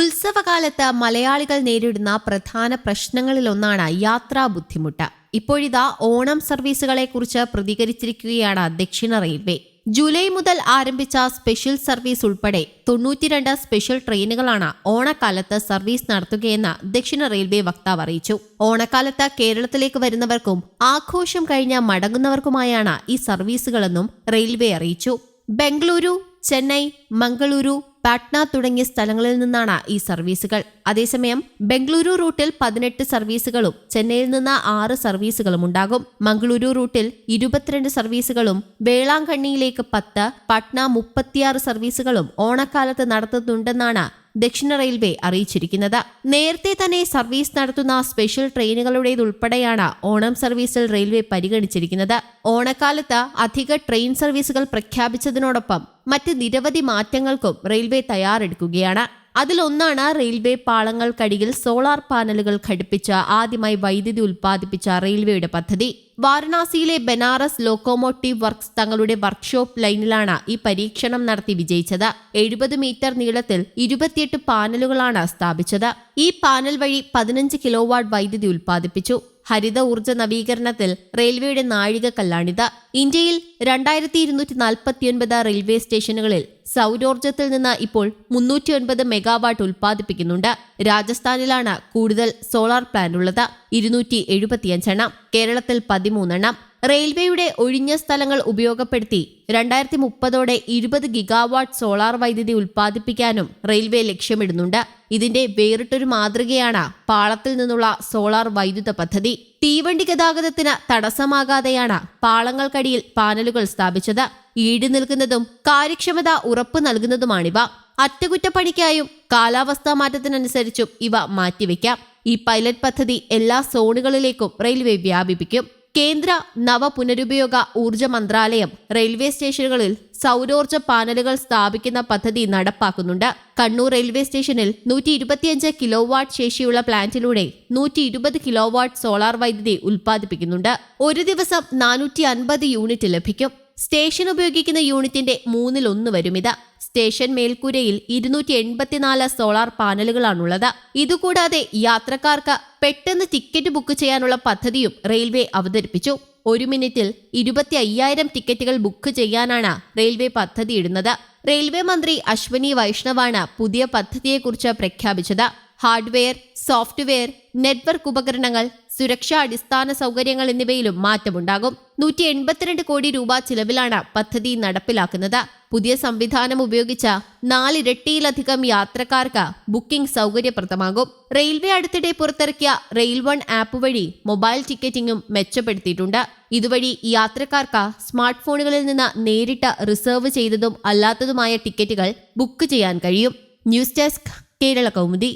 ഉത്സവകാലത്ത് മലയാളികൾ നേരിടുന്ന പ്രധാന പ്രശ്നങ്ങളിലൊന്നാണ് യാത്രാ ബുദ്ധിമുട്ട്. ഇപ്പോഴിതാ ഓണം സർവീസുകളെക്കുറിച്ച് പ്രതികരിച്ചിരിക്കുകയാണ് ദക്ഷിണ റെയിൽവേ. ജൂലൈ മുതൽ ആരംഭിച്ച സ്പെഷ്യൽ സർവീസ് ഉൾപ്പെടെ തൊണ്ണൂറ്റിരണ്ട് സ്പെഷ്യൽ ട്രെയിനുകളാണ് ഓണക്കാലത്ത് സർവീസ് നടത്തുകയെന്ന് ദക്ഷിണ റെയിൽവേ വക്താവ് അറിയിച്ചു. ഓണക്കാലത്ത് കേരളത്തിലേക്ക് വരുന്നവർക്കും ആഘോഷം കഴിഞ്ഞ മടങ്ങുന്നവർക്കുമായാണ് ഈ സർവീസുകളെന്നും റെയിൽവേ അറിയിച്ചു. ബംഗളൂരു ചെന്നൈ മംഗളൂരു പാട്ന തുടങ്ങിയ സ്ഥലങ്ങളിൽ നിന്നാണ് ഈ സർവീസുകൾ. അതേസമയം ബംഗളൂരു റൂട്ടിൽ പതിനെട്ട് സർവീസുകളും ചെന്നൈയിൽ നിന്ന് ആറ് സർവീസുകളും ഉണ്ടാകും. മംഗളൂരു റൂട്ടിൽ ഇരുപത്തിരണ്ട് സർവീസുകളും വേളാങ്കണ്ണിയിലേക്ക് പത്ത് പട്ന മുപ്പത്തിയാറ് സർവീസുകളും ഓണക്കാലത്ത് നടത്തുന്നുണ്ടെന്നാണ് ദക്ഷിണ റെയിൽവേ അറിയിച്ചിരിക്കുന്നത്. നേരത്തെ തന്നെ സർവീസ് നടത്തുന്ന സ്പെഷ്യൽ ട്രെയിനുകളുടേതുൾപ്പെടെയാണ് ഓണം സർവീസിൽ റെയിൽവേ പരിഗണിച്ചിരിക്കുന്നത്. ഓണക്കാലത്ത് അധിക ട്രെയിൻ സർവീസുകൾ പ്രഖ്യാപിച്ചതിനോടൊപ്പം മറ്റ് നിരവധി മാറ്റങ്ങൾക്കും റെയിൽവേ തയ്യാറെടുക്കുകയാണ്. അതിലൊന്നാണ് റെയിൽവേ പാളങ്ങൾക്കടിയിൽ സോളാർ പാനലുകൾ ഘടിപ്പിച്ച ആദ്യമായി വൈദ്യുതി ഉൽപ്പാദിപ്പിച്ച റെയിൽവേയുടെ പദ്ധതി. വാരണാസിയിലെ ബനാറസ് ലോക്കോമോട്ടീവ് വർക്ക്സ് തങ്ങളുടെ വർക്ക്ഷോപ്പ് ലൈനിലാണ് ഈ പരീക്ഷണം നടത്തി വിജയിച്ചത്. എഴുപത് മീറ്റർ നീളത്തിൽ ഇരുപത്തിയെട്ട് പാനലുകളാണ് സ്ഥാപിച്ചത്. ഈ പാനൽ വഴി പതിനഞ്ച് കിലോവാട്ട് വൈദ്യുതി ഉൽപ്പാദിപ്പിച്ചു. ഹരിത ഊർജ നവീകരണത്തിൽ റെയിൽവേയുടെ നാഴികക്കല്ലാണിത് ഇന്ത്യയിൽ രണ്ടായിരത്തി ഇരുന്നൂറ്റി നാൽപ്പത്തിയൊൻപത് റെയിൽവേ സ്റ്റേഷനുകളിൽ സൗരോർജത്തിൽ നിന്ന് ഇപ്പോൾ മുന്നൂറ്റി ഒൻപത് മെഗാവാട്ട് ഉൽപ്പാദിപ്പിക്കുന്നുണ്ട്. രാജസ്ഥാനിലാണ് കൂടുതൽ സോളാർ പ്ലാന്റ് ഉള്ളത് ഇരുന്നൂറ്റി എഴുപത്തിയഞ്ചെണ്ണം കേരളത്തിൽ പതിമൂന്നെണ്ണം. റെയിൽവേയുടെ ഒഴിഞ്ഞ സ്ഥലങ്ങൾ ഉപയോഗപ്പെടുത്തി രണ്ടായിരത്തി മുപ്പതോടെ ഇരുപത് ഗിഗാവാട്ട് സോളാർ വൈദ്യുതി ഉൽപ്പാദിപ്പിക്കാനും റെയിൽവേ ലക്ഷ്യമിടുന്നുണ്ട്. ഇതിന്റെ വേറിട്ടൊരു മാതൃകയാണ് പാളത്തിൽ നിന്നുള്ള സോളാർ വൈദ്യുത പദ്ധതി. തീവണ്ടി ഗതാഗതത്തിന് തടസ്സമാകാതെയാണ് പാളങ്ങൾക്കടിയിൽ പാനലുകൾ സ്ഥാപിച്ചത്. ഈട് നിൽക്കുന്നതും കാര്യക്ഷമത ഉറപ്പു നൽകുന്നതുമാണിവ. അറ്റകുറ്റപ്പണിക്കായും കാലാവസ്ഥാ മാറ്റത്തിനനുസരിച്ചും ഇവ മാറ്റിവെക്കാം. ഈ പൈലറ്റ് പദ്ധതി എല്ലാ സോണുകളിലേക്കും റെയിൽവേ വ്യാപിപ്പിക്കും. കേന്ദ്ര നവ പുനരുപയോഗ ഊർജ മന്ത്രാലയം റെയിൽവേ സ്റ്റേഷനുകളിൽ സൗരോർജ പാനലുകൾ സ്ഥാപിക്കുന്ന പദ്ധതി നടപ്പാക്കുന്നുണ്ട്. കണ്ണൂർ റെയിൽവേ സ്റ്റേഷനിൽ നൂറ്റി ഇരുപത്തിയഞ്ച് കിലോ വാട്ട് ശേഷിയുള്ള പ്ലാന്റിലൂടെ നൂറ്റി ഇരുപത് കിലോ വാട്ട് സോളാർ വൈദ്യുതി ഉൽപ്പാദിപ്പിക്കുന്നുണ്ട്. ഒരു ദിവസം നാനൂറ്റി അൻപത് യൂണിറ്റ് ലഭിക്കും. സ്റ്റേഷൻ ഉപയോഗിക്കുന്ന യൂണിറ്റിന്റെ മൂന്നിലൊന്ന് വരും ഇത് സ്റ്റേഷൻ മേൽക്കൂരയിൽ ഇരുന്നൂറ്റി എൺപത്തിനാല് സോളാർ പാനലുകളാണുള്ളത്. ഇതുകൂടാതെ യാത്രക്കാർക്ക് പെട്ടെന്ന് ടിക്കറ്റ് ബുക്ക് ചെയ്യാനുള്ള പദ്ധതിയും റെയിൽവേ അവതരിപ്പിച്ചു. ഒരു മിനിറ്റിൽ ഇരുപത്തി അയ്യായിരം ടിക്കറ്റുകൾ ബുക്ക് ചെയ്യാനാണ് റെയിൽവേ പദ്ധതി ഇടുന്നത്. റെയിൽവേ മന്ത്രി അശ്വനി വൈഷ്ണവാണ് പുതിയ പദ്ധതിയെക്കുറിച്ച് പ്രഖ്യാപിച്ചത്. ഹാർഡ്വെയർ സോഫ്റ്റ്വെയർ നെറ്റ്വർക്ക് ഉപകരണങ്ങൾ സുരക്ഷാ അടിസ്ഥാന സൗകര്യങ്ങൾ എന്നിവയിലും മാറ്റമുണ്ടാകും. നൂറ്റി എൺപത്തിരണ്ട് കോടി രൂപ ചിലവിലാണ് പദ്ധതി നടപ്പിലാക്കുന്നത്. പുതിയ സംവിധാനം ഉപയോഗിച്ച നാലിരട്ടിയിലധികം യാത്രക്കാർക്ക് ബുക്കിംഗ് സൗകര്യപ്രദമാകും റെയിൽവേ അടുത്തിടെ പുറത്തിറക്കിയ റെയിൽ വൺ ആപ്പ് വഴി മൊബൈൽ ടിക്കറ്റിംഗും മെച്ചപ്പെടുത്തിയിട്ടുണ്ട്. ഇതുവഴി യാത്രക്കാർക്ക് സ്മാർട്ട് ഫോണുകളിൽ നിന്ന് നേരിട്ട് റിസർവ് ചെയ്തതും അല്ലാത്തതുമായ ടിക്കറ്റുകൾ ബുക്ക് ചെയ്യാൻ കഴിയും. News desk Kerala Kaumudi.